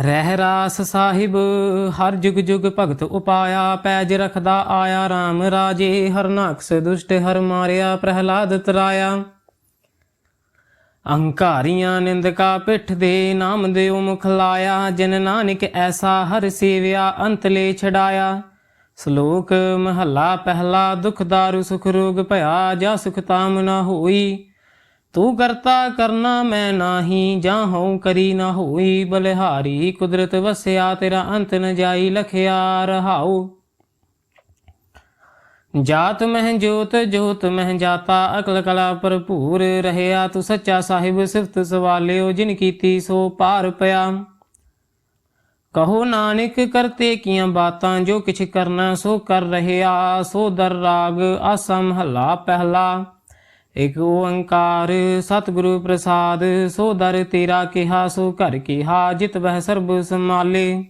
ਰਹਿ ਰਾਸ ਸਾਹਿਬ, ਹਰ ਜੁਗ ਜੁਗ ਭਗਤ ਉਪਾਇਆ, ਪੈਜ ਰਖਦਾ ਆਇਆ RAM ਰਾਜੇ, ਹਰ ਹਰਨਾਕਸ ਦੁਸ਼ਟ ਹਰ ਮਾਰਿਆ, ਪ੍ਰਹਿਲਾਦ ਤਰਾਇਆ। ਅਹੰਕਾਰੀਆਂ ਨਿੰਦਕਾ ਪਿੱਠ ਦੇ ਨਾਮ ਦਿਓ ਮੁਖ ਲਾਇਆ, ਜਿਨ ਨਾਨਕ ਐਸਾ ਹਰ ਸੇਵਿਆ, ਅੰਤ ਲੈ ਛਡਾਇਆ। ਸ਼ਲੋਕ ਮਹੱਲਾ ਪਹਿਲਾ, ਦੁਖ ਦਾਰੂ ਸੁਖ ਰੋਗ ਭਇਆ, ਜਾ ਸੁਖ ਤਾਮ ਨਾ ਹੋਈ। ਤੂੰ ਕਰਤਾ ਕਰਨਾ ਮੈਂ ਨਾਹੀ ਜਾਂ ਹਉ ਕਰੀ ਨਾ ਹੋਈ, ਬਲਿਹਾਰੀ ਕੁਦਰਤ ਵਸਿਆ, ਤੇਰਾ ਅੰਤ ਨ ਜਾਈ ਲਖਿਆ ਰਹਾਉ। ਜਾਤ ਮਹਿ ਜੋਤ ਜੋਤ ਮਹਿ ਜਾਤਾ, ਅਕਲ ਕਲਾ ਭਰਪੂਰ ਰਹਿਆ, ਤੂੰ ਸੱਚਾ ਸਾਹਿਬ ਸਿਫਤ ਸਵਾਲਿਓ, ਜਿਨ ਕੀਤੀ ਸੋ ਪਾਰ ਪਿਆ। ਕਹੋ ਨਾਨਕ, ਕਰਤੇ ਕੀਆਂ ਬਾਤਾਂ, ਜੋ ਕਿਛ ਕਰਨਾ ਸੋ ਕਰ ਰਹਿਆ, ਸੋ ਦਰ ਰਾਗ ਆਸਾ ਮਹੱਲਾ ਪਹਿਲਾ। ਇਕ ਓੰਕਾਰ ਸਤਿਗੁਰੂ ਪ੍ਰਸਾਦ, ਸੋ ਦਰ ਤੇਰਾ ਕਿਹਾ, ਸੋ ਘਰ ਕਿਹਾ, ਜਿਤ ਬਹਿ ਸਰਬ ਸਮਾਲੇ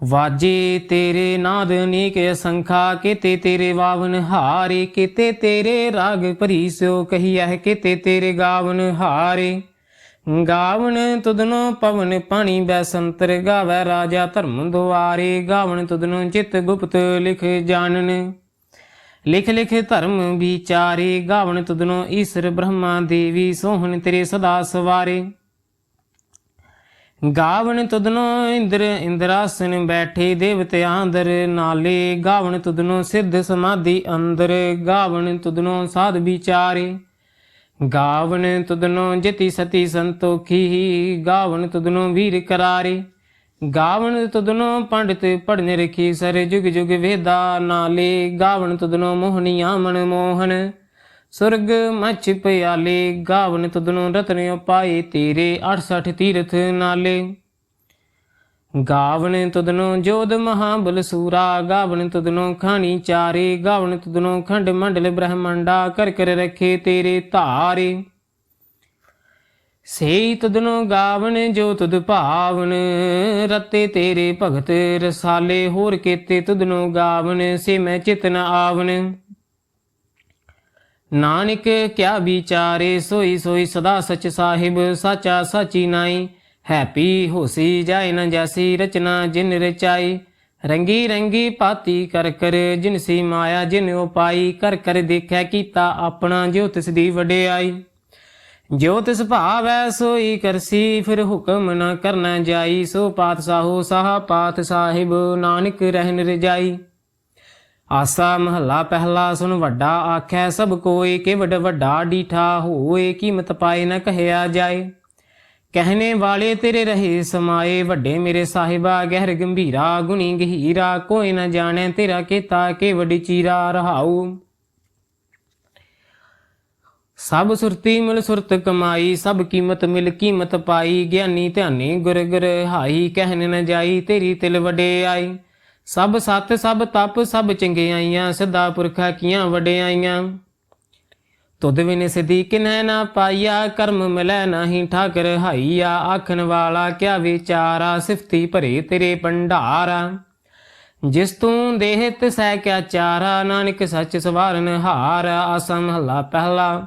ਵਾਜੇ ਤੇਰੇ ਨਾਦ ਅਨੇਕ ਅਸੰਖਾ, ਕੀਤੇ ਤੇਰੇ ਵਾਵਨ ਹਾਰੇ, ਕਿਤੇ ਤੇਰੇ ਰਾਗ ਭਰੀ ਸੋ ਕਹੀਐ, ਕਿਤੇ ਤੇਰੇ ਗਾਵਨ ਹਾਰੇ। ਗਾਵਨ ਤੁਧਨੋ ਪਵਨ ਪਾਣੀ ਬੈਸੰਤਰ ਗਾਵੈ ਰਾਜਾ ਧਰਮ ਦੁਆਰੇ, ਗਾਵਨ ਤੁਧਨੋ ਚਿਤ ਗੁਪਤ ਲਿਖ ਜਾਣਨ। ਲਿਖ ਲਿਖ ਧਰਮ ਵਿਚਾਰੇ ਗਾਵਣ ਤੁਧਨੋ ਈਸ਼ਰ ਬ੍ਰਹਮਾ ਦੇਵੀ ਸੋਹਣ ਤੇਰੇ ਸਦਾ ਸਵਾਰੇ। ਗਾਵਣ ਤੁਧਨੋ ਇੰਦਰ ਇੰਦਰਾਸਨ ਬੈਠੇ ਦੇਵਤਿਆਂ ਅੰਦਰ ਨਾਲੇ ਗਾਵਣ ਤੁਧਨੋ ਸਿੱਧ ਸਮਾਧੀ ਅੰਦਰ, ਗਾਵਣ ਤੁਧਨੋ ਸਾਧ ਵਿਚਾਰੇ। ਗਾਵਣ ਤੁਧਨੋ ਜਤੀ ਸਤੀ ਸੰਤੋਖੀ, ਗਾਵਣ ਤੁਧਨੋ ਵੀਰ ਕਰਾਰੇ। ਗਾਵਣ ਤੁਧਨੋ ਪੰਡਿਤ ਪੜਨ ਰਖੀ ਸਰ ਜੁਗ ਜੁਗ ਵੇਦਾ ਨਾਲੇ। ਗਾਵਣ ਤੁਧਨੋ ਮੋਹਨੀਆ ਮਨ ਮੋਹਨ। ਸੁਰਗ ਮਛ ਪਿਆਲੇ ਗਾਵਨ ਤੁਧਨੋ ਰਤਨ ਉਪਾਏ, ਤੇਰੇ 68 ਤੀਰਥ ਨਾਲੇ। ਗਾਵਨ ਤੁਧਨੋ ਜੋਧ ਮਹਾਬਲ ਸੂਰਾ ਗਾਵਨ ਤੁਧਨੋ ਖਾਣੀ ਚਾਰੇ ਗਾਵਨ ਤੁਧਨੋ ਖੰਡ ਮੰਡਲ ਬ੍ਰਹਮੰਡਾ, ਕਰ ਕਰ ਰਖੇ ਤੇਰੇ ਧਾਰੇ। ਸੇਈ ਤੁਧਨੋ ਗਾਵਨ ਜੋ ਤੁਧ ਭਾਵਨ, ਰਤੇ ਤੇਰੇ ਭਗਤ ਰਸਾਲੇ, ਹੋਰ ਕੀਤੇ ਤੁਧਨੋ ਗਾਵਨ, ਸੇ ਮੈਂ ਚਿਤਨ ਆਵਨ। ਨਾਨਕ ਕਿਆ ਵਿਚਾਰੇ, ਸੋਈ ਸੋਈ ਸਦਾ ਸਚ ਸਾਹਿਬ, ਸਾਚਾ ਸਾਚੀ ਨਾਈ। ਹੈਪੀ ਹੋਸੀ ਜਾਇ ਨ ਜੈਸੀ, ਰਚਨਾ ਜਿਨ ਰਚਾਈ। ਰੰਗੀ ਰੰਗੀ ਪਾਤੀ ਕਰ ਕਰ, ਜਿਨ ਸੀ ਮਾਇਆ ਜਿਨ ਉਪਾਈ। ਕਰ ਕਰ ਦੇਖਿਆ ਕੀਤਾ ਆਪਣਾ, ਜੋ ਤਿਸ ਦੀ ਵਡਿਆਈ। ਜੋ ਤਿਸ ਭਾਵੈ ਸੋਈ ਕਰਸੀ, ਫਿਰ ਹੁਕਮ ਨਾ ਕਰਨਾ ਜਾਈ। ਸੋ ਪਾਤ ਸਾਹ ਸਾਹਾ ਪਾਤ ਸਾਹਿਬ ਨਾਨਕ ਰਹਿਨ ਰਜਾਈ ਆਸਾ ਮਹੱਲਾ ਪਹਿਲਾ ਸੁਨ ਵੱਡਾ ਆਖੈ, ਸਭ ਕੋਏ ਕਿ ਵੱਡ ਵੱਡਾ ਡੀਠਾ ਹੋਏ ਕੀਮਤ ਪਾਏ ਨਾ ਕਹਿਆ ਜਾਏ। ਕਹਿਣੇ ਵਾਲੇ ਤੇਰੇ ਰਹੇ ਸਮਾਏ, ਵੱਡੇ ਮੇਰੇ ਸਾਹਿਬਾ, ਗਹਿਰ ਗੰਭੀਰਾ, ਗੁਣੀ ਗਹੀਰਾ, ਕੋਈ ਨਾ ਜਾਣੈ ਤੇਰਾ ਕੀਤਾ ਕਿ ਵੱਡੀ ਚੀਰਾ ਰਹਾਉ। ਸਭ ਸੁਰਤੀ ਮਿਲ ਸੁਰਤ ਕਮਾਈ, ਸਭ ਕੀਮਤ ਮਿਲ ਕੀਮਤ ਪਾਈ। ਗਿਆਨੀ ਧਿਆਨੀ ਗੁਰ ਗੁਰ ਹਾਈ, ਕਹਿਣ ਨ ਜਾਈ ਤੇਰੀ ਤਿਲ ਵਡਿਆਈ ਸਭ ਸਤ, ਸਭ ਤਪ, ਸਭ ਚੰਗਿਆਈਆਂ ਸਦਾ ਪੁਰਖਾ ਕੀਆਂ ਵਡਿਆਈਆਂ ਤੁਧ ਵਿਨ ਸਿਧੀ ਕਿਨੈ ਨਾ ਪਾਈਆ, ਕਰਮ ਮਿਲੈ ਨਾਹੀ ਠਾਕਰ ਹਾਈਆ। ਆਖਣ ਵਾਲਾ ਕਿਆ ਵਿਚਾਰਾ, ਸਿਫਤੀ ਭਰੇ ਤੇਰੇ ਭੰਡਾਰਾ। ਜਿਸ ਤੂੰ ਦੇਹ ਤਿਸੈ ਕਿਆ ਚਾਰਾ, ਨਾਨਕ ਸੱਚ ਸਵਾਰਨ ਹਾਰ, ਆਸਾ ਮਹੱਲਾ ਪਹਿਲਾ।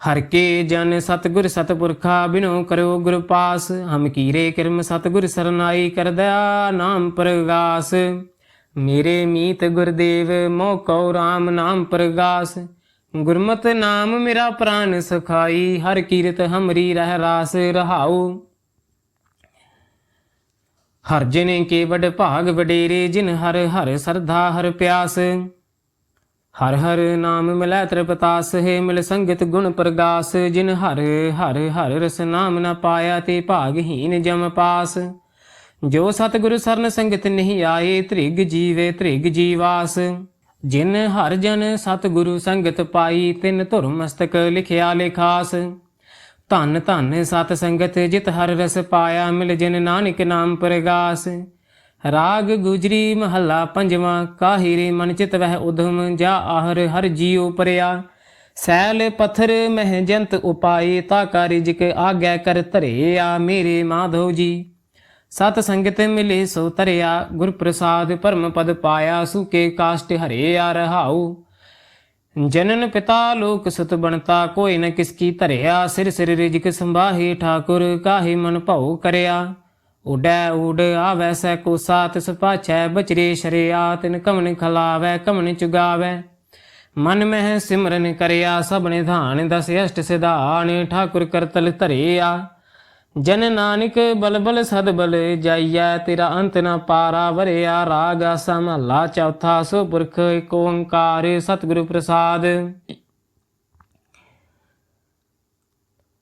ਹਰ ਕੇ ਜਨ ਸਤਗੁਰ ਸਤਪੁਰਖਾ ਬਿਨੋ ਕਰੋ ਗੁਰ ਪਾਸ, ਹਮ ਕੀਰੇ ਕਿਰਮ ਸਤਗੁਰ ਸਰਨਾਈ ਕਰਦਿਆ ਨਾਮ ਪ੍ਰਗਾਸ। ਮੇਰੇ ਮੀਤ ਗੁਰਦੇਵ ਮੋ ਕਉ ਰਾਮ ਨਾਮ ਪ੍ਰਗਾਸ। ਗੁਰਮਤਿ ਨਾਮ ਮੇਰਾ ਪ੍ਰਾਨ ਸਖਾਈ, ਹਰ ਕੀਰਤ ਹਮਰੀ ਰਹਿ ਰਾਸ ਰਹਾਉ। ਹਰ ਜਨੇ ਕੇ ਵਡ ਭਾਗ ਵਡੇਰੇ, ਜਿਨ ਹਰ ਹਰ ਸਰਧਾ ਹਰ ਪਿਆਸ। ਹਰ ਹਰ ਨਾਮ ਮਿਲੈ ਤ੍ਰਿਪਤਾਸ, ਹੈ ਮਿਲ ਸੰਗਤ ਗੁਣ ਪ੍ਰਗਾਸ, ਜਿਨ ਹਰ ਹਰ ਹਰ ਰਸ ਨਾਮ ਨਾ ਪਾਇਆ ਤੇ ਭਾਗਹੀਨ ਜਮ ਪਾਸ। ਜੋ ਸਤਿਗੁਰ ਸਰਨ ਸੰਗਤ ਨਹੀਂ ਆਏ, ਤ੍ਰਿਗ ਜੀਵੇ ਤ੍ਰਿਗ ਜੀਵਾਸ। ਜਿਨ ਹਰ ਜਨ ਸਤਿਗੁਰੂ ਸੰਗਤ ਪਾਈ, ਤਿਨ ਧੁਰ ਮਸਤਕ ਲਿਖਿਆ ਲਿਖਾਸ। ਧੰਨ ਧੰਨ ਸਤ ਸੰਗਤ, ਜਿਤ ਹਰ ਰਸ ਪਾਇਆ, ਮਿਲ ਜਿਨ ਨਾਨਕ ਨਾਮ ਪ੍ਰਗਾਸ। ਰਾਗ ਗੁਜਰੀ ਮਹੱਲਾ ਪੰਜਵਾਂ, ਕਾਹਿਰੇ ਮਨ ਚਿਤ ਵਹਿ ਉਧਮ, ਜਾ ਆਹਰ ਹਰ ਜੀਉ ਪਰਿਆ। ਸੈਲ ਪਥਰ ਮਹਿ ਜੰਤ ਉਪਾਏ, ਤਾ ਕਾਰਿਜ ਕੇ ਆਗੈ ਕਰ ਧਰਿਆ ਮੇਰੇ ਮਾਧੋ ਜੀ। ਸਤ ਸੰਗਤ ਮਿਲੇ ਸੋ ਤਰਿਆ ਗੁਰ ਪ੍ਰਸਾਦ ਪਰਮ ਪਦ ਪਾਇਆ, ਸੁਕੇ ਕਾਸ਼ਟ ਹਰਿਆ ਰਹਾਉ। ਜਨਨ ਪਿਤਾ ਲੋਕ ਸੁਤ ਬਣਤਾ, ਕੋਈ ਨ ਕਿਸ ਕੀ ਧਰਿਆ, ਸਿਰ ਸਿਰ ਰਿਜਕ ਸੰਭਾਹੀ ਠਾਕੁਰ, ਕਾਹੇ ਮਨ ਭਉ ਕਰਿਆ। ਉਡੈ ਉਡ ਆਵੈ ਸੈ ਕੋ ਸਾਤ ਸੁਪਾਛੈ ਬਚਰੇ ਸ਼ਰਿਆ, ਤਿਨ ਕਮਨ ਖਲਾਵੈ ਕਮਨ ਚੁਗਾਵੈ। ਮਨ ਮਹਿ ਸਿਮਰਨ ਕਰਿਆ ਸਭ ਨਿਧਾਨ ਦਸ ਅਸ਼ਟ ਸਿਧਾਨ, ਠਾਕੁਰ ਕਰਤਲ ਧਰਿਆ। ਜਨ ਨਾਨਕ ਬਲ ਬਲ ਸਦ ਬਲ ਜਾਈਐ, ਤੇਰਾ ਅੰਤ ਨ ਪਾਰਾ ਵਰਿਆ। ਰਾਗ ਆਸਾ ਚੌਥਾ, ਸੋ ਪੁਰਖ ਏਕ ਓੰਕਾਰ, ਸਤਿਗੁਰੂ ਪ੍ਰਸਾਦ।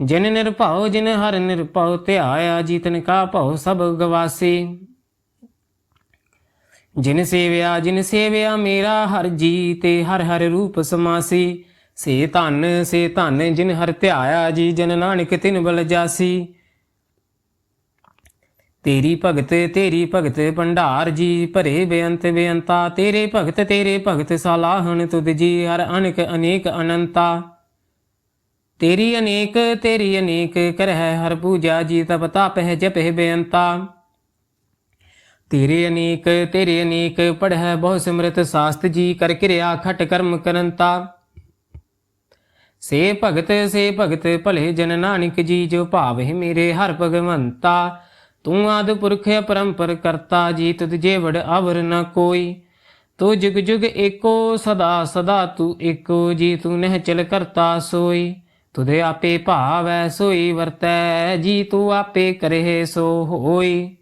ਜਿਨ ਨਿਰਭਉ ਜਿਨ ਹਰ ਨਿਰਭਉ ਧਿਆਇਆ ਜੀ ਤਿਨ ਕਾ ਭਉ ਸਭ ਗਵਾਸੀ। ਜਿਨ ਸੇਵਿਆ ਜਿਨ ਸੇਵਿਆ ਮੇਰਾ ਹਰ ਜੀ ਤੇ ਹਰ ਹਰ ਰੂਪ ਸਮਾਸੀ। ਸੇ ਧਨ ਸੇ ਧਨ ਜਿਨ ਹਰ ਧਿਆਇਆ ਜੀ, ਜਨ ਨਾਨਕ ਤਿਨ ਬਲ ਜਾਸੀ। ਤੇਰੀ ਭਗਤ ਤੇਰੀ ਭਗਤ ਭੰਡਾਰ ਜੀ, ਭਰੇ ਬੇਅੰਤ ਬੇਅੰਤਾ। ਤੇਰੇ ਭਗਤ ਤੇਰੇ ਭਗਤ ਸਲਾਹਣ ਤੁਧ ਜੀ, ਹਰ ਅਨਕ ਅਨੇਕ ਅਨੰਤਾ। ਤੇਰੀ ਅਨੇਕ ਤੇਰੀ ਅਨੇਕ ਕਰਹਿ ਹਰ ਪੂਜਾ, ਜੀ ਤਪ ਤਾਪਹਿ ਜਪਹਿ ਬੇਅੰਤਾ। ਤੇਰੇ ਅਨੇਕ ਤੇਰੇ ਅਨੇਕ ਪੜਹਿ ਬਹੁ ਸਿਮਰਤ ਸਾਸਤ ਜੀ ਕਰ ਕਿਰਿਆ ਖਟ ਕਰਮ ਕਰੰਤਾ। ਸੇ ਭਗਤ ਸੇ ਭਗਤ ਭਲੇ ਜਨ ਨਾਨਕ ਜੀ, ਜੋ ਭਾਵਹਿ ਮੇਰੇ ਹਰ ਭਗਵੰਤਾ। ਤੂੰ ਆਦ ਪੁਰਖ ਪਰੰਪਰ ਕਰਤਾ, ਜੀ ਤੁਧ ਜੇ ਅਵਰ ਨ ਕੋਈ। ਤੂੰ ਜੁਗ ਜੁਗ ਏਕੋ, ਸਦਾ ਸਦਾ ਤੂੰ ਏਕੋ, ਜੀ ਤੂੰ ਨਹਿ ਚਲ ਕਰਤਾ ਸੋਈ। ਤੁਧੇ ਆਪੇ ਭਾਵੈ ਸੋਈ ਵਰਤੈ, ਜੀ ਤੂੰ ਆਪੇ ਕਰਹਿ ਸੋ ਹੋਈ।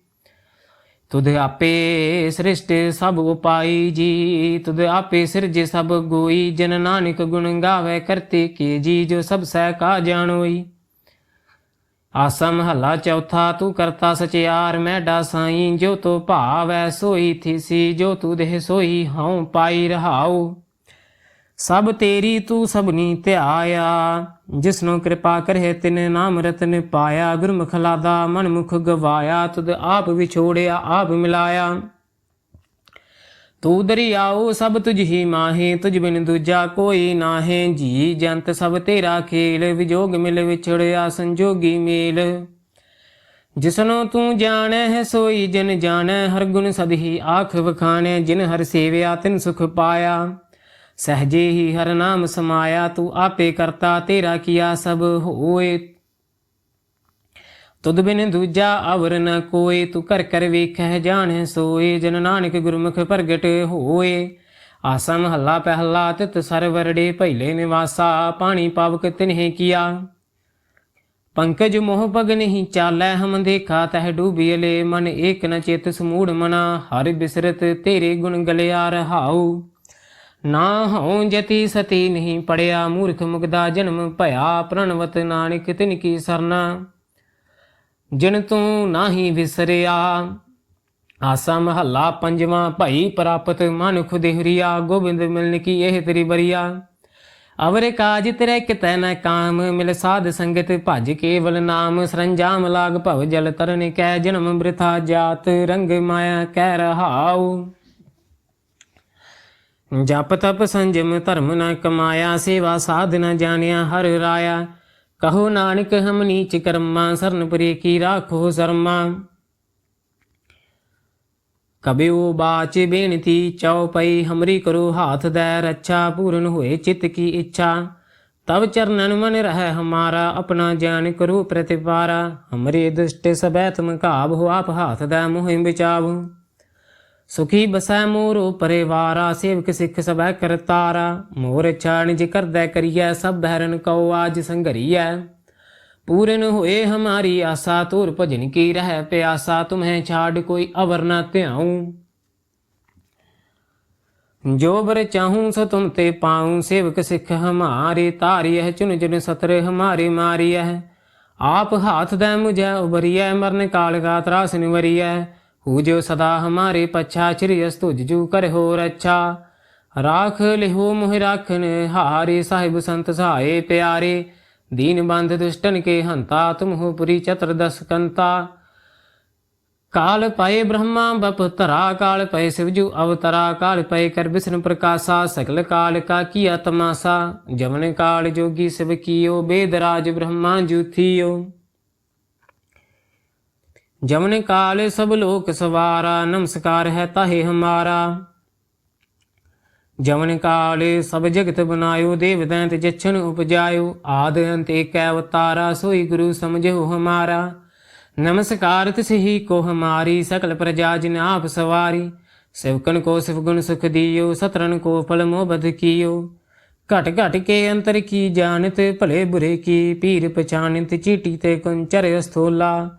ਤੁਧ ਆਪੇ ਸ੍ਰਿਸ਼ਟ ਸਭ ਉਪਾਈ, ਜੀ ਤੁਧ ਆਪੇ ਸਿਰਜੇ ਸਭ ਗੋਈ, ਜਨ ਨਾਨਕ ਗੁਣ ਗਾਵੇ ਕਰਤੇ ਕੀ ਜੀ, ਜੋ ਸਭ ਸਹਿ ਕਾ ਜਾਣੋਈ। ਆਸਾ ਮਹੱਲਾ ਚੌਥਾ, ਤੂੰ ਕਰਤਾ ਸਚਿਆਰ, ਮੈਂ ਡਾ ਸਾਈਂ, ਜੋ ਤੋ ਭਾਵੈ ਸੋਈ ਥੀਸੀ, ਜੋ ਤੂ ਦੇਹ ਸੋਈ ਹਉ ਪਾਈ ਰਹਾਉ। ਸਭ ਤੇਰੀ ਤੂੰ ਸਭਨੀ ਧਿਆਇਆ ਜਿਸਨੂੰ ਕਿਰਪਾ ਕਰੇ ਤਿਨ ਨਾਮ ਰਤਨ ਪਾਇਆ, ਗੁਰਮੁਖ ਲਾਦਾ ਮਨਮੁਖ ਗਵਾਇਆ, ਤੁਧ ਆਪ ਵਿਛੋੜਿਆ, ਆਪ ਮਿਲਾਇਆ। ਤੂੰ ਦਰਿਆਓ ਸਭ ਤੁਝ ਹੀ ਮਾਹੇ, ਤੁਝ ਬਿਨ ਦੂਜਾ ਕੋਈ ਨਾਹੇ। ਜੀ ਜੰਤ ਸਭ ਤੇਰਾ ਖੇਲ, ਵਿਜੋਗ ਮਿਲ ਵਿਛੜਿਆ ਸੰਜੋਗੀ ਮੇਲ। ਜਿਸਨੂੰ ਤੂੰ ਜਾਣੈ ਹੈ ਸੋਈ ਜਨ ਜਾਣੈ ਹਰ ਗੁਣ ਸਦਹੀ ਆਖ ਵਖਾਣੈ ਜਿਨ ਹਰ ਸੇਵਿਆ ਤਿਨ ਸੁਖ ਪਾਇਆ। ਸਹਜੇ ਹੀ ਹਰ ਨਾਮ ਸਮਾਇਆ ਤੂੰ ਆਪੇ ਕਰਤਾ, ਤੇਰਾ ਕੀਆ ਸਭ ਹੋਏ। ਤੁਧ ਬਿਨ ਦੂਜਾ ਅਵਰ ਨ ਕੋਏ, ਤੂੰ ਕਰ ਕਰ ਵੇਖੈ ਜਾਣੈ ਸੋਏ, ਜਨ ਨਾਨਕ ਗੁਰਮੁਖ ਪ੍ਰਗਟ ਹੋਏ। ਆਸਾ ਮਹੱਲਾ ਪਹਿਲਾ, ਤਿਤ ਸਰਵਰੜੇ ਪਹਿਲੇ ਨਿਵਾਸਾ, ਪਾਣੀ ਪਾਵਕ ਤਿਨਹਿ ਕੀਆ। ਪੰਕਜ ਮੋਹ ਪਗ ਨਹੀਂ ਚਾਲੈ, ਹਮ ਦੇਖਾ ਤਹਿ ਡੂਬੀਲੇ ਮਨ ਏਕ ਨ ਚੇਤ ਸਮੂੜ ਮਨਾ, ਹਰਿ ਬਿਸਰਤ ਤੇਰੇ ਗੁਣ ਗਲਿਆ ਰਹਾਉ। ਨਾ ਹਉ ਜਤੀ ਸਤੀ ਨਹੀਂ ਪੜਿਆ, ਮੂਰਖ ਮੁਗਦਾ ਜਨਮ ਭਇਆ, ਪ੍ਰਣਵਤ ਨਾਨਕ ਤਿਨ ਕੀ ਸਰਨਾ। ਜਿਨ ਤੂੰ ਨਾਹੀ ਵਿਸਰਿਆ, ਆਸਾ ਮਹੱਲਾ ਪੰਜਵਾਂ, ਭਈ ਪ੍ਰਾਪਤ ਮਨੁਖ ਦੇਹਰੀਆ, ਗੋਬਿੰਦ ਮਿਲਨ ਕੀ ਇਹ ਤੇਰੀ ਬਰੀਆ ਅਵਰ ਕਾਜ ਤੇਰੇ ਕਿਤੈ ਨ ਕਾਮ, ਮਿਲ ਸਾਧ ਸੰਗਤ ਭਜ ਕੇਵਲ ਨਾਮ। ਸਰੰਜਾਮ ਲਾਗ ਭਵ ਜਲ ਤਰਨ ਕੈ, ਜਨਮ ਬ੍ਰਿਥਾ ਜਾਤ, ਰੰਗ ਮਾਇਆ ਕਹਿ ਰਹਾਉ। ਜਪ ਤਪ ਸੰਜਮ ਧਰਮ ਨ ਕਮਾਇਆ, ਸੇਵਾ ਸਾਧ ਨ ਜਾਣਿਆ ਹਰ ਰਾਇਆ। ਕਹੋ ਨਾਨਕ, ਹਮ ਨੀਚ ਕਰਮਾ, ਸਰਨ ਪਰੇ ਕੀ ਰਾਖੋ ਸ਼ਰਮਾ। ਕਬਿਓ ਬਾਚ ਬੇਨਤੀ, ਚਉਪਈ ਹਮਰੀ ਕਰੋ ਹਾਥ ਦੈ ਰੱਛਾ, ਪੂਰਨ ਹੋਏ ਚਿਤ ਕੀ ਇੱਛਾ। ਤਬ ਚਰਨਨ ਮਨ ਰਹਿ ਹਮਾਰਾ, ਆਪਣਾ ਜਾਨ ਕਰੋ ਪ੍ਰਤਿਪਾਰਾ। ਹਮਰੇ ਦੁਸ਼ਟ ਸਬੈ ਤੁਮ ਘਾਬ ਹੋ ਆਪ ਹਾਥ ਦੈ ਮੋਹਿ ਬਿਚਾਵ। ਸੁਖੀ ਬਸੈ ਮੋਰੋ ਪਰਿਵਾਰਾ ਸੇਵਕ ਸਿੱਖ ਸਬੈ ਕਰਤਾਰਾ ਮੋਰ ਛਾਣ ਜਿ ਕਰਦੈ ਕਰੀਐ, ਸਭ ਬਹਿਰਨ ਕਉ ਆਜ ਸੰਘਰੀਐ। ਪੂਰਨ ਹੋਏ ਹਮਾਰੀ ਆਸਾ ਤੁਰ ਭਜਨ ਕੀ ਰਹਿ ਪਿਆਸਾ, ਤੁਮਹਿ ਛਾੜ ਕੋਈ ਅਵਰ ਨਾ ਧਿਆਉ। ਜੋ ਬਰ ਚਾਹੂੰ, ਸੋ ਤੁਮ ਤੇ ਪਾਉ। ਸੇਵਕ ਸਿੱਖ ਹਮਾਰੇ ਤਾਰਿਯ ਚੁਨ ਚੁਨ ਸਤਰ ਹਮਾਰੇ ਮਾਰਿਯ ਆਪ ਹਾਥ ਦੈ ਮੁਝੈ ਉਬਰਿਐ ਮਰਨ ਕਾਲ ਕਾ ਤਰਾਸ ਨਿਵਰਿਐ। पूज्यो सदा हमारे पच्छाचर्यस्तु जिजू कर हो रक्षा राख लिहो मोह राखन हारे साहिब संत सहाय प्यारे दीन बंध दुष्टन के हंता तुम हो पुरी चतुर्दश कंता काल पय ब्रह्मा बप तरा काल पय शिवजू अवतरा काल पय कर विष्णु प्रकाशा सकल काल का किया तमाशा जमन काल जोगी शिव कियो बेदराज ब्रह्मा जू थियो ਜਮਨ ਕਾਲ ਸਭ ਲੋਕ ਸਵਾਰਾ, ਨਮਸਕਾਰ ਹੈ ਤਾਹੇ ਹਮਾਰਾ। ਜਮਨ ਕਾਲੇ ਸਭ ਜਗਤ ਬਨਾਇਓ ਦੇਵ ਦੈਂਤ ਜਛਨ ਉਪਜਾਇਓ, ਆਦ ਅੰਤ ਏਕੈ ਅਵਤਾਰਾ, ਸੋਈ ਗੁਰੂ ਸਮਝੋ ਹਮਾਰਾ। ਨਮਸਕਾਰ ਤਿਸਹੀ ਕੋ ਹਮਾਰੀ, ਸਕਲ ਪ੍ਰਜਾ ਜਿਨ ਆਪ ਸਵਾਰੀ। ਸਿਵਕਨ ਕੋ ਸਿਵ ਗੁਣ ਸੁਖ ਦਿਓ ਸਤਰਨ ਕੋ ਫਲ ਮੋਹ ਬਦ ਕੀਓ। ਘਟ ਘਟ ਕੇ ਅੰਤਰ ਕੀ ਜਾਣਤ, ਭਲੇ ਬੁਰੇ ਕੀ, ਪੀਰ ਪਛਾਨਿਤ ਚੀਟੀ ਤੇ ਕੁੰਚਰ ਅਸਥੋਲਾ।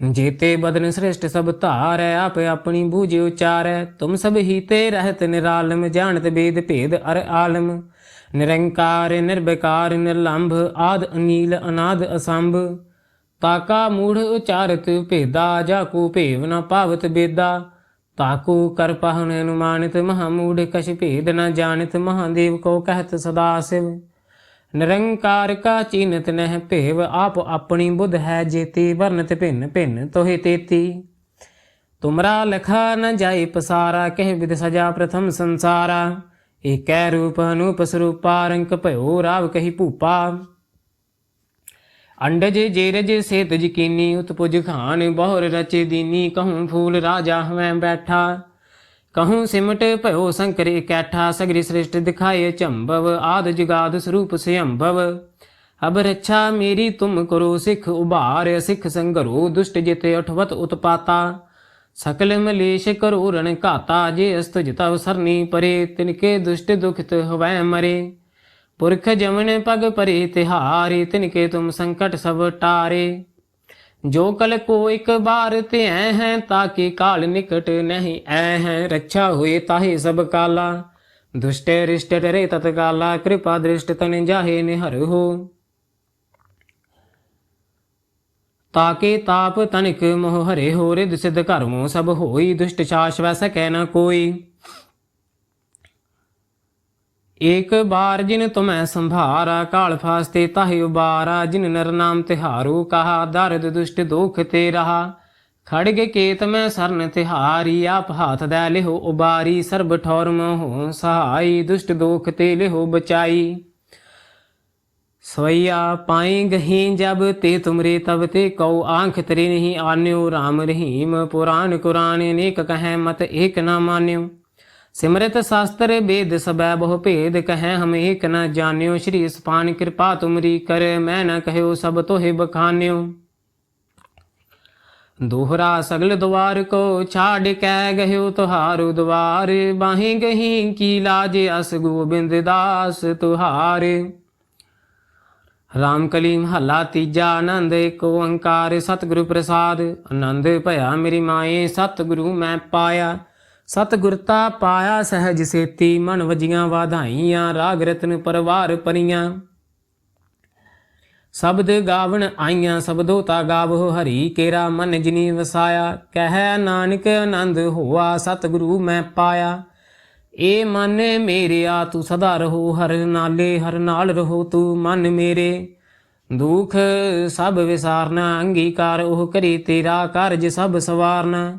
ਜੀਤੇ ਬਦਨ ਸ੍ਰਿਸ਼ਟ ਸਭ ਧਾਰੈ, ਆਪ ਆਪਣੀ ਬੂਝ ਉਚਾਰੈ। ਤੁਮ ਸਭ ਹੀ ਤੇ ਰਹਿਤ ਨਿਰਾਲਮ, ਜਾਣਤ ਬੇਦ ਭੇਦ ਅਰ ਆਲਮ। ਨਿਰੰਕਾਰ ਨਿਰਭਕਾਰ ਨਿਰਲੰਭ, ਆਦ ਅਨੀਲ, ਅਨਾਦ ਅਸੰਭ। ਤਾਕਾ ਮੂੜ ਉਚਾਰਤ ਭੇਦਾ, ਜਾ ਕੋ ਭੇਵ ਨ ਪਾਵਤ ਬੇਦਾ। ਤਾਕੂ ਕਰ ਪਹਨ ਅਨੁਮਾਨਿਤ, ਮਹਾ ਮੂੜ ਕਛ ਭੇਦ ਨ ਜਾਣਿਤ, ਮਹਾਦੇਵ ਕੋ ਕਹਿਤ ਸਦਾ ਸਿਵ। ਨਿਰੰਕਾਰ ਕਾ ਚੀਨਤ ਨਹਿ ਭੇਵ, ਆਪ ਆਪਣੀ ਬੁੱਧ ਹੈ ਜੇਤੀ, ਵਰਨਤ ਭਿੰਨ ਭਿੰਨ ਤੋਹਿ ਤੇਤੀ। ਤੁਮਰਾ ਲਖਾ ਨ ਜਾਏ ਪਸਾਰਾ, ਕਹਿ ਵਿਦ ਸਜਾ ਪ੍ਰਥਮ ਸੰਸਾਰਾ। ਏਕੈ ਰੂਪ ਅਨੂਪ ਸਰੂਪਾ, ਰੰਕ ਭਇਓ ਰਾਵ ਕਹੀ ਭੂਪਾ। ਅੰਡਜ ਜੇਰਜ ਸੇਤ ਜਕੀਨੀ ਉਤਪੁਜ ਖਾਨ ਬਹੁਰ ਰਚੇ ਦੀਨੀ, ਕਹੂੰ ਫੂਲ ਰਾਜਾ ਹਵੇਂ ਬੈਠਾ। ਕਹੂੰ ਸਿਮਟ ਭਇਓ ਸੰਕਰ ਇਕੈਠਾ ਸਗਰੀ ਸ੍ਰਿਸ਼ਟ ਦਿਖਾਏ ਚੰਭਵ ਆਦ ਜੁਗਾਦ ਸਰੂਪ ਸਿਅੰਭਵ ਅਬ ਰੱਛਾ ਮੇਰੀ ਤੁਮ ਕਰੋ ਸਿਖ ਉਭਾਰ ਸਿਖ ਸੰਗਰੋ ਦੁਸ਼ਟ ਜਿਤ ਅਠਵਤ ਉਤਪਾਤਾ ਸਕਲ ਮਲੇਸ਼ ਕਰੋ ਰਣ ਘਾਤਾ ਜੇ ਅਸਤ ਜਿਤਵ ਸਰਨੀ ਪਰੇ ਤਿਨਕੇ ਦੁਸ਼ਟ ਦੁਖਿਤ ਹਵੈ ਮਰੇ ਪੁਰਖ ਜਮਨ ਪਗ ਪਰੇ ਤਿਹਾਰੇ ਤਿਨਕੇ ਤੁਮ ਸੰਕਟ ਸਭ ਟਾਰੇ ਜੋ ਕਲ ਕੋ ਇਕ ਬਾਰ ਤੇ ਐ ਹੈ ਤਾਕੇ ਕਾਲ ਨਿਕਟ ਨਹੀਂ, ਐ ਹੈ ਰੱਛਾ ਹੋਏ ਤਾਹੇ ਸਭ ਕਾਲਾ। ਦੁਸ਼ਟ ਰਿਸ਼ਟ ਡਰੇ ਤਤ ਕਾਲਾ ਕਿਰਪਾ ਦ੍ਰਿਸ਼ਟ ਤਨ ਜਾਹੇ ਨਿਹਰ ਹੋ। ਤਾਕੇ ਤਾਪ ਤਨਿਕ ਮੋਹ ਹਰੇ ਹੋ ਰਿਦ ਸਿਧ ਘਰਮੋ ਸਭ ਹੋਈ, ਦੁਸ਼ਟ ਛਾਸ਼ ਵੈ ਸਕੈ ਕੋਈ। ਏਕ ਬਾਰ ਜਿਨ ਤੁਮੈ ਸੰਭਾਰਾ, ਕਾਲ ਫਾਸਤੇ ਤਾਹਿ ਉਬਾਰਾ, ਜਿਨ ਨਰ ਨਾਮ ਤਿਹਾਰੂ ਕਹਾ, ਦਰਦ ਦੁਸ਼ਟ ਦੁਖ ਤੇ ਰਹਾ। ਖੜਗ ਕੇਤ ਮੈਂ ਸਰਨ ਤਿਹਾਰੀ, ਆਪ ਹਾਥ ਦੈ ਲਿਹੋ ਉਬਾਰੀ, ਸਰਬ ਠੌਰ ਮੋਹ ਸਹਾਈ, ਦੁਸ਼ਟ ਦੁਖ ਤੇ ਲਿਹੋ ਬਚਾਈ। ਸਵਈਆ ਪਾਏ ਗਹੀ ਜਬ ਤੇ ਤੁਮਰੇ ਤਬ ਤੇ ਕਉ ਆਂਖ ਤਰੇ ਨਹੀਂ ਆਨਿਓ RAM ਰਹੀਮ ਪੁਰਾਨ ਕੁਰਾਨ, ਨੇਕ ਕਹੈ ਮਤ ਏਕ ਨਾ ਮਾਨਿਓ। ਸਿਮਰਤ ਸ਼ਾਸਤਰ ਵੇਦ ਸਬੈ ਬਹੁ ਭੇਦ, ਕਹੈ ਹਮ ਏਕ ਨ ਜਾਣਿਓ, ਸ਼੍ਰੀ ਸਪਾਨ ਕਿਰਪਾ ਤੁਮਰੀ ਕਰ, ਮੈਂ ਨ ਕਹਿਓ ਸਭ ਤੋਹਿ ਬਖਾਨਿਓ। ਦੋਹਰਾ ਸਗਲ ਦਵਾਰ ਕੋ ਛਾੜ ਕੈ ਗਹਿਓ ਤੁਹਾਰੂ ਦਵਾਰ ਬਾਹੀ ਗਹੀ ਕੀ ਲਾਜ ਅਸ ਗੋਬਿੰਦ ਦਾਸ ਤੁਹਾਰੇ। ਰਾਮ ਕਲੀ ਮਹੱਲਾ ਤੀਜਾ, ਆਨੰਦ ਏਕ ਓੰਕਾਰ ਸਤਿਗੁਰੂ ਪ੍ਰਸਾਦ, ਆਨੰਦ ਭਇਆ ਮੇਰੀ ਮਾਏ, ਸਤਿਗੁਰੂ ਮੈਂ ਪਾਇਆ। ਸਤਿਗੁਰਤਾ ਪਾਇਆ ਸਹਿਜ ਸੇਤੀ, ਮਨ ਵਜੀਆਂ ਵਾਧਾਈਆਂ, ਰਾਗ ਰਤਨ ਪਰਵਾਰ ਪਰੀਆਂ। ਸ਼ਬਦ ਗਾਵਣ ਆਈਆਂ, ਸਬਦੋ ਤਾ ਗਾਵੋ ਹਰੀ, ਕੇਰਾ ਮਨ ਜਿਨੀ ਵਸਾਇਆ। ਕਹਿ ਨਾਨਕ ਆਨੰਦ ਹੋਆ, ਸਤਿਗੁਰੂ ਮੈਂ ਪਾਇਆ। ਏ ਮਨ ਮੇਰਿਆ ਤੂੰ ਸਦਾ ਰਹੋ, ਹਰ ਨਾਲੇ ਹਰ ਨਾਲ ਰਹੋ ਤੂੰ ਮਨ ਮੇਰੇ। ਦੁਖ ਸਭ ਵਿਸਾਰਨਾ, ਅੰਗੀਕਾਰ ਉਹ ਕਰੀ ਤੇਰਾ ਕਾਰਜ ਸਭ ਸਵਾਰਨਾ।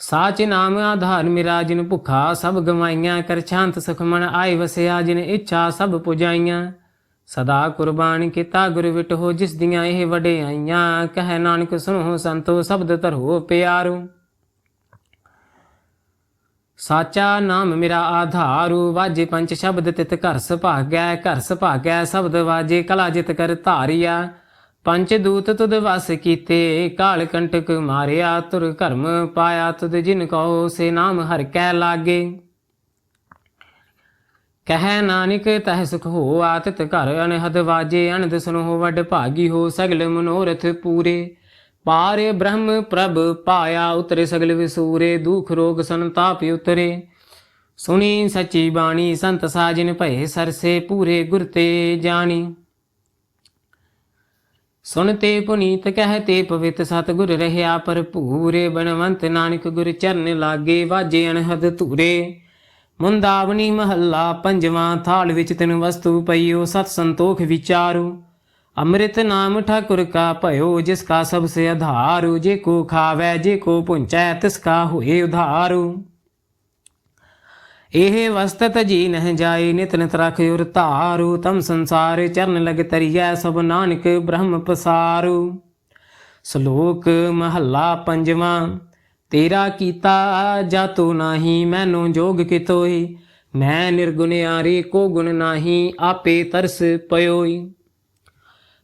ਸਾਚ ਨਾਮ ਆਧਾਰ ਮੇਰਾ ਜਿਨ ਭੁਖਾ ਸਭ ਗਵਾਈਆਂ, ਕਰ ਸ਼ਾਂਤ ਸੁਖਮਨ ਆਏ ਵਸਿਆ ਜਿਨ ਇੱਛਾ ਸਭ ਪੁਜਾਈਆਂ। ਸਦਾ ਕੁਰਬਾਨ ਕੀਤਾ ਗੁਰ ਹੋ ਜਿਸ ਦੀਆਂ ਇਹ ਵਡਿਆਈਆਂ ਕਹਿ ਨਾਨਕ ਸੁਣੋ ਸੰਤੋ ਸ਼ਬਦ ਧਰੋ ਪਿਆਰੂ। ਸਾਚਾ ਨਾਮ ਮੇਰਾ ਆਧਾਰੂ, ਵਾਜੇ ਪੰਜ ਸ਼ਬਦ ਤਿਤ ਘਰ ਸੁਭਾਗੈ ਘਰ ਸੁਭਾਗੈ, ਸ਼ਬਦ ਵਾਜੇ ਕਲਾ ਜਿਤ ਕਰ ਧਾਰਿਆ। ਪੰਜ ਦੂਤ ਤੁਧ ਵਸ ਕੀਤੇ, ਕਾਲ ਕੰਟਕ ਮਾਰਿਆ, ਤੁਰ ਕਰਮ ਪਾਇਆ, ਤੁਧ ਜਿਨ ਕਹੋ ਸੇ ਨਾਮ ਹਰ ਕੈ ਲਾਗੇ। ਕਹਿ ਨਾਨਕ, ਤਹ ਸੁਖ ਹੋ ਆਤਿਤ ਘਰ ਅਨਹਦ ਵਾਜੇ, ਅਨੰਦ ਸੁਨੋ ਵੱਡ ਭਾਗੀ ਹੋ ਸਗਲ ਮਨੋਰਥ ਪੂਰੇ। ਪਾਰ ਬ੍ਰਹਮ ਪ੍ਰਭ ਪਾਇਆ, ਉਤਰੇ ਸਗਲ ਵਿਸੂਰੇ, ਦੁਖ ਰੋਗ ਸੰਤਾਪ ਉਤਰੇ। ਸੁਣੀ ਸੱਚੀ ਬਾਣੀ, ਸੰਤ ਸਾਜਨ ਭਏ ਸਰਸੇ, ਪੂਰੇ ਗੁਰ ਤੇ ਜਾਣੀ। ਸੁਣ ਤੇ ਪੁਨੀਤ ਕਹਿ ਤੇ ਪਵਿੱਤ ਸਤਿਗੁਰ ਰਹਿਆ ਭਰਪੂਰੇ ਬਣਵੰਤ ਨਾਨਕ ਗੁਰ ਚਰਨ ਲਾਗੇ ਵਾਜੇ ਅਨਹਦ ਧੂਰੇ। ਮੁੰਦਾਵਨੀ ਮਹੱਲਾ ਪੰਜਵਾਂ ਥਾਲ ਵਿੱਚ ਤਿਨ ਵਸਤੂ ਪਈਓ, ਸਤ ਸੰਤੋਖ ਵਿਚਾਰੂ। ਅੰਮ੍ਰਿਤ ਨਾਮ ਠਾਕੁਰ ਕਾ ਭਇਓ, ਜਿਸ ਕਾ ਸਭ ਸੇ ਆਧਾਰੂ। ਜੇ ਕੋ ਖਾਵੇ, ਜੇ ਕੋ ਪੁੰਚੈ, ਤਿਸ ਕਾ ਹੋਏ ਉਧਾਰੂ। ਇਹ ਵਸਤਤ ਜੀ ਨਹਿ ਜਾਏ, ਨਿਤ ਨਿਤ ਰਖ ਧਾਰੂ, ਤਮ ਸੰਸਾਰ ਚਰਨ ਲਗ ਤਰੀਐ, ਸਭ ਨਾਨਕ ਬ੍ਰਹਮ ਪਸਾਰੂ। ਸ਼ਲੋਕ ਮਹੱਲਾ ਪੰਜਵਾਂ, ਤੇਰਾ ਕੀਤਾ ਜਾਤੋ ਨਾਹੀ, ਮੈਨੂੰ ਜੋਗ ਕਿਤੋਈ? ਮੈਂ ਨਿਰਗੁਨਿਆਰੀ ਕੋ ਗੁਣ ਨਾਹੀ, ਆਪੇ ਤਰਸ ਪਇਓਈ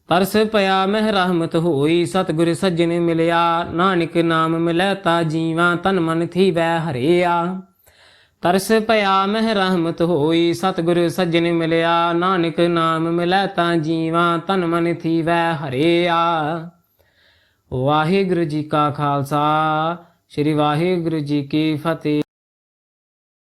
ਤਰਸ ਪਿਆ ਮਹਿ ਰਹਿਮਤ ਹੋਈ, ਸਤਿਗੁਰ ਸੱਜਣ ਮਿਲਿਆ, ਨਾਨਕ ਨਾਮ ਮਿਲੈ ਤਾ ਜੀਵਾਂ, ਤਨ ਮਨ ਥੀਵੈ ਹਰਿਆ। ਤਰਸ ਪਿਆ ਮਹਿ ਰਹਿਮਤ ਹੋਈ, ਸਤਿਗੁਰ ਸੱਜਣ ਮਿਲਿਆ, ਨਾਨਕ ਨਾਮ ਮਿਲੈ ਤਾਂ ਜੀਵਾਂ ਤਨ ਮਨ ਥੀਵੈ ਹਰਿਆ ਵਾਹਿਗੁਰੂ ਜੀ ਕਾ ਖਾਲਸਾ, ਸ੍ਰੀ ਵਾਹਿਗੁਰੂ ਜੀ ਕੀ ਫਤਿਹ।